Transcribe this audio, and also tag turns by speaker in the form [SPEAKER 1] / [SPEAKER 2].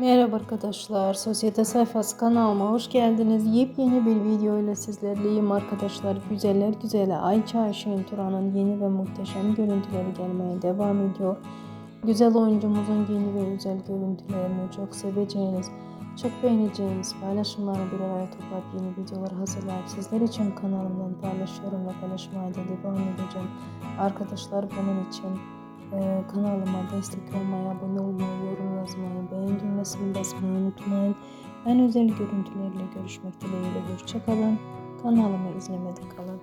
[SPEAKER 1] Merhaba arkadaşlar, Sosyete Sayfası kanalıma hoş geldiniz. Yepyeni bir video ile sizlerleyim arkadaşlar. Güzeller güzeli Ayça Ayşin Turan'ın yeni ve muhteşem görüntüleri gelmeye devam ediyor. Güzel oyuncumuzun yeni ve özel görüntülerini çok seveceğiniz, çok beğeneceğiniz paylaşımlarını bir araya toplayıp yeni videolar hazırlayıp sizler için kanalımdan paylaşıyorum ve paylaşmaya da devam edeceğim. Arkadaşlar bunun için ee, kanalıma destek olmayı, abone olmayı, düğmesini basmayı unutmayın. Ben özel görüntülerle görüşmek dileğiyle. Hoşçakalın. Kanalımı izlemede kalın.